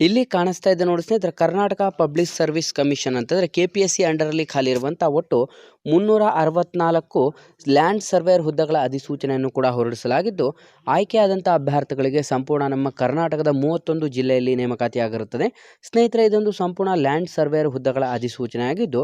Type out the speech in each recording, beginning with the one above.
ಇಲ್ಲಿ ಕಾಣಿಸ್ತಾ ಇದೆ ನೋಡಿ ಸ್ನೇಹಿತರೆ, ಕರ್ನಾಟಕ ಪಬ್ಲಿಕ್ ಸರ್ವಿಸ್ ಕಮಿಷನ್ ಅಂತಂದರೆ ಕೆ ಪಿ ಎಸ್ ಸಿ ಅಂಡರಲ್ಲಿ ಖಾಲಿ ಇರುವಂಥ ಒಟ್ಟು ಮುನ್ನೂರ ಅರವತ್ನಾಲ್ಕು ಲ್ಯಾಂಡ್ ಸರ್ವೇಯರ್ ಹುದ್ದೆಗಳ ಅಧಿಸೂಚನೆಯನ್ನು ಕೂಡ ಹೊರಡಿಸಲಾಗಿದ್ದು ಆಯ್ಕೆಯಾದಂಥ ಅಭ್ಯರ್ಥಿಗಳಿಗೆ ಸಂಪೂರ್ಣ ನಮ್ಮ ಕರ್ನಾಟಕದ ಮೂವತ್ತೊಂದು ಜಿಲ್ಲೆಯಲ್ಲಿ ನೇಮಕಾತಿಯಾಗಿರುತ್ತದೆ. ಸ್ನೇಹಿತರೆ, ಇದೊಂದು ಸಂಪೂರ್ಣ ಲ್ಯಾಂಡ್ ಸರ್ವೇಯರ್ ಹುದ್ದೆಗಳ ಅಧಿಸೂಚನೆ ಆಗಿದ್ದು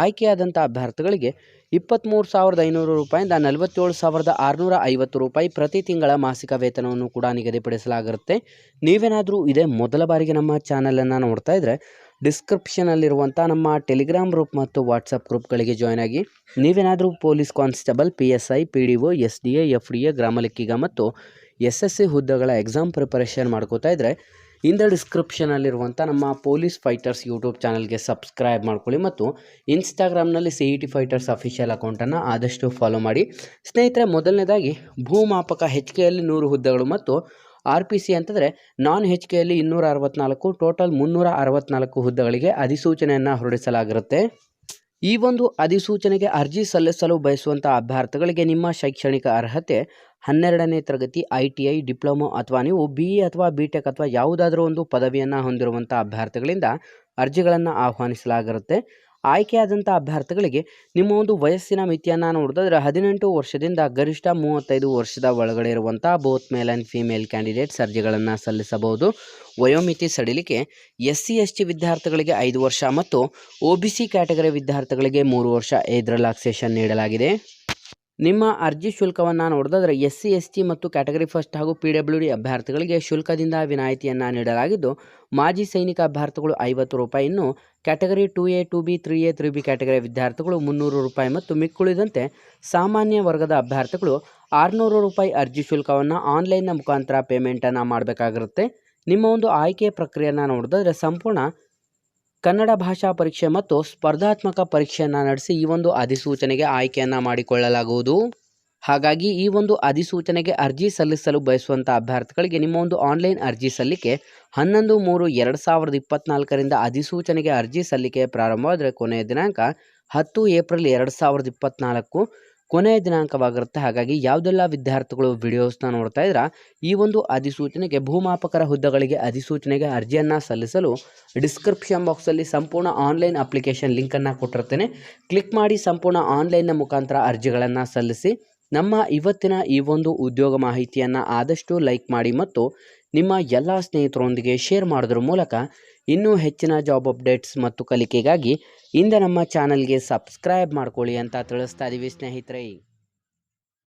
ಆಯ್ಕೆಯಾದಂಥ ಅಭ್ಯರ್ಥಿಗಳಿಗೆ ಇಪ್ಪತ್ತ್ಮೂರು ಸಾವಿರದ ಐನೂರು ರೂಪಾಯಿಂದ ನಲವತ್ತೇಳು ಸಾವಿರದ ಆರುನೂರ ಐವತ್ತು ರೂಪಾಯಿ ಪ್ರತಿ ತಿಂಗಳ ಮಾಸಿಕ ವೇತನವನ್ನು ಕೂಡ ನಿಗದಿಪಡಿಸಲಾಗಿರುತ್ತೆ. ನೀವೇನಾದರೂ ಇದೇ ಮೊದಲ ಬಾರಿಗೆ ನಮ್ಮ ಚಾನಲನ್ನು ನೋಡ್ತಾ ಇದ್ದರೆ ಡಿಸ್ಕ್ರಿಪ್ಷನಲ್ಲಿರುವಂಥ ನಮ್ಮ ಟೆಲಿಗ್ರಾಮ್ ಗ್ರೂಪ್ ಮತ್ತು ವಾಟ್ಸಪ್ ಗ್ರೂಪ್ಗಳಿಗೆ ಜಾಯ್ನ್ ಆಗಿ ನೀವೇನಾದರೂ police constable, P S I, P D O, S D A, F D A, ಗ್ರಾಮ ಲೆಕ್ಕಿಗ ಮತ್ತು ಎಸ್ ಎಸ್ ಸಿ ಹುದ್ದೆಗಳ ಎಕ್ಸಾಮ್ ಪ್ರಿಪರೇಷನ್ ಮಾಡ್ಕೋತಾ ಇದ್ದರೆ ಇಂದ ಡಿಸ್ಕ್ರಿಪ್ಷನಲ್ಲಿರುವಂಥ ನಮ್ಮ ಪೊಲೀಸ್ ಫೈಟರ್ಸ್ ಯೂಟ್ಯೂಬ್ ಚಾನಲ್ಗೆ ಸಬ್ಸ್ಕ್ರೈಬ್ ಮಾಡ್ಕೊಳ್ಳಿ ಮತ್ತು ಇನ್ಸ್ಟಾಗ್ರಾಮ್ನಲ್ಲಿ C E T fighters official ಅಕೌಂಟನ್ನು ಆದಷ್ಟು ಫಾಲೋ ಮಾಡಿ. ಸ್ನೇಹಿತರೆ, ಮೊದಲನೇದಾಗಿ ಭೂಮಾಪಕ ಹೆಚ್ ಕೆಯಲ್ಲಿ ನೂರು ಹುದ್ದೆಗಳು ಮತ್ತು ಆರ್ ಪಿ ಸಿ ಅಂತಂದರೆ ನಾನ್ ಹೆಚ್ ಕೆಯಲ್ಲಿ ಇನ್ನೂರ ಅರವತ್ತ್ನಾಲ್ಕು ಟೋಟಲ್ ಮುನ್ನೂರ ಅರವತ್ನಾಲ್ಕು ಹುದ್ದೆಗಳಿಗೆ ಅಧಿಸೂಚನೆಯನ್ನು ಹೊರಡಿಸಲಾಗಿರುತ್ತೆ. ಈ ಒಂದು ಅಧಿಸೂಚನೆಗೆ ಅರ್ಜಿ ಸಲ್ಲಿಸಲು ಬಯಸುವಂಥ ಅಭ್ಯರ್ಥಿಗಳಿಗೆ ನಿಮ್ಮ ಶೈಕ್ಷಣಿಕ ಅರ್ಹತೆ, ಹನ್ನೆರಡನೇ ತರಗತಿ, ಐ ಟಿ ಐ, ಡಿಪ್ಲೊಮೊ ಅಥವಾ ನೀವು ಬಿ ಎ ಅಥವಾ ಬಿ ಟೆಕ್ ಅಥವಾ ಯಾವುದಾದ್ರೂ ಒಂದು ಪದವಿಯನ್ನು ಹೊಂದಿರುವಂಥ ಅಭ್ಯರ್ಥಿಗಳಿಂದ ಅರ್ಜಿಗಳನ್ನು ಆಹ್ವಾನಿಸಲಾಗಿರುತ್ತೆ. ಆಯ್ಕೆಯಾದಂಥ ಅಭ್ಯರ್ಥಿಗಳಿಗೆ ನಿಮ್ಮ ಒಂದು ವಯಸ್ಸಿನ ಮಿತಿಯನ್ನು ನೋಡಿದ್ರೆ ಹದಿನೆಂಟು ವರ್ಷದಿಂದ ಗರಿಷ್ಠ ಮೂವತ್ತೈದು ವರ್ಷದ ಒಳಗಡೆ ಇರುವಂಥ both male and female candidates ಅರ್ಜಿಗಳನ್ನು ಸಲ್ಲಿಸಬಹುದು. ವಯೋಮಿತಿ ಸಡಿಲಿಕೆ ಎಸ್ ಸಿ ಎಸ್ ಟಿ ವಿದ್ಯಾರ್ಥಿಗಳಿಗೆ ಐದು ವರ್ಷ ಮತ್ತು ಒ ಬಿ ಸಿ ಕ್ಯಾಟಗರಿ ವಿದ್ಯಾರ್ಥಿಗಳಿಗೆ ಮೂರು ವರ್ಷ ರಿಲ್ಯಾಕ್ಸೇಷನ್ ನೀಡಲಾಗಿದೆ. ನಿಮ್ಮ ಅರ್ಜಿ ಶುಲ್ಕವನ್ನು ನೋಡಿದ್ರೆ ಎಸ್ ಸಿ ಎಸ್ ಟಿ ಮತ್ತು ಕ್ಯಾಟಗರಿ ಫಸ್ಟ್ ಹಾಗೂ ಪಿ ಡಬ್ಲ್ಯೂ ಡಿ ಅಭ್ಯರ್ಥಿಗಳಿಗೆ ಶುಲ್ಕದಿಂದ ವಿನಾಯಿತಿಯನ್ನು ನೀಡಲಾಗಿದ್ದು, ಮಾಜಿ ಸೈನಿಕ ಅಭ್ಯರ್ಥಿಗಳು ಐವತ್ತು ರೂಪಾಯಿಯನ್ನು category two A, two B, three A, three B category ವಿದ್ಯಾರ್ಥಿಗಳು ಮುನ್ನೂರು ರೂಪಾಯಿ ಮತ್ತು ಮಿಕ್ಕುಳಿದಂತೆ ಸಾಮಾನ್ಯ ವರ್ಗದ ಅಭ್ಯರ್ಥಿಗಳು ಆರುನೂರು ರೂಪಾಯಿ ಅರ್ಜಿ ಶುಲ್ಕವನ್ನು ಆನ್ಲೈನ್ನ ಮುಖಾಂತರ ಪೇಮೆಂಟನ್ನು ಮಾಡಬೇಕಾಗಿರುತ್ತೆ. ನಿಮ್ಮ ಒಂದು ಆಯ್ಕೆ ಪ್ರಕ್ರಿಯೆಯನ್ನು ನೋಡಿದ್ರೆ ಸಂಪೂರ್ಣ ಕನ್ನಡ ಭಾಷಾ ಪರೀಕ್ಷೆ ಮತ್ತು ಸ್ಪರ್ಧಾತ್ಮಕ ಪರೀಕ್ಷೆಯನ್ನು ನಡೆಸಿ ಈ ಒಂದು ಅಧಿಸೂಚನೆಗೆ ಆಯ್ಕೆಯನ್ನು ಮಾಡಿಕೊಳ್ಳಲಾಗುವುದು. ಹಾಗಾಗಿ ಈ ಒಂದು ಅಧಿಸೂಚನೆಗೆ ಅರ್ಜಿ ಸಲ್ಲಿಸಲು ಬಯಸುವಂಥ ಅಭ್ಯರ್ಥಿಗಳಿಗೆ ನಿಮ್ಮ ಒಂದು ಆನ್ಲೈನ್ ಅರ್ಜಿ ಸಲ್ಲಿಕೆ ಹನ್ನೊಂದು ಮೂರು ಎರಡು ಸಾವಿರದ ಇಪ್ಪತ್ನಾಲ್ಕರಿಂದ ಅಧಿಸೂಚನೆಗೆ ಅರ್ಜಿ ಸಲ್ಲಿಕೆ ಪ್ರಾರಂಭವಾದರೆ ಕೊನೆಯ ದಿನಾಂಕ ಹತ್ತು ಏಪ್ರಿಲ್ ಎರಡು ಸಾವಿರದ ಇಪ್ಪತ್ನಾಲ್ಕು ಕೊನೆಯ ದಿನಾಂಕವಾಗಿರುತ್ತೆ. ಹಾಗಾಗಿ ಯಾವುದೆಲ್ಲ ವಿದ್ಯಾರ್ಥಿಗಳು ವಿಡಿಯೋಸ್ನ ನೋಡ್ತಾ ಇದ್ರ, ಈ ಒಂದು ಅಧಿಸೂಚನೆಗೆ, ಭೂಮಾಪಕರ ಹುದ್ದೆಗಳಿಗೆ ಅಧಿಸೂಚನೆಗೆ ಅರ್ಜಿಯನ್ನು ಸಲ್ಲಿಸಲು ಡಿಸ್ಕ್ರಿಪ್ಷನ್ ಬಾಕ್ಸಲ್ಲಿ ಸಂಪೂರ್ಣ ಆನ್ಲೈನ್ ಅಪ್ಲಿಕೇಶನ್ ಲಿಂಕನ್ನು ಕೊಟ್ಟಿರ್ತೇನೆ. ಕ್ಲಿಕ್ ಮಾಡಿ ಸಂಪೂರ್ಣ ಆನ್ಲೈನ್ನ ಮುಖಾಂತರ ಅರ್ಜಿಗಳನ್ನು ಸಲ್ಲಿಸಿ ನಮ್ಮ ಇವತ್ತಿನ ಈ ಒಂದು ಉದ್ಯೋಗ ಮಾಹಿತಿಯನ್ನು ಆದಷ್ಟು ಲೈಕ್ ಮಾಡಿ ಮತ್ತು ನಿಮ್ಮ ಎಲ್ಲ ಸ್ನೇಹಿತರೊಂದಿಗೆ ಶೇರ್ ಮಾಡೋದ್ರ ಮೂಲಕ ಇನ್ನೂ ಹೆಚ್ಚಿನ ಜಾಬ್ ಅಪ್ಡೇಟ್ಸ್ ಮತ್ತು ಕಲಿಕೆಗಾಗಿ ಇಂದ ನಮ್ಮ ಚಾನಲ್ಗೆ ಸಬ್ಸ್ಕ್ರೈಬ್ ಮಾಡ್ಕೊಳ್ಳಿ ಅಂತ ತಿಳಿಸ್ತಾ ಇದ್ದೀವಿ ಸ್ನೇಹಿತರೆ.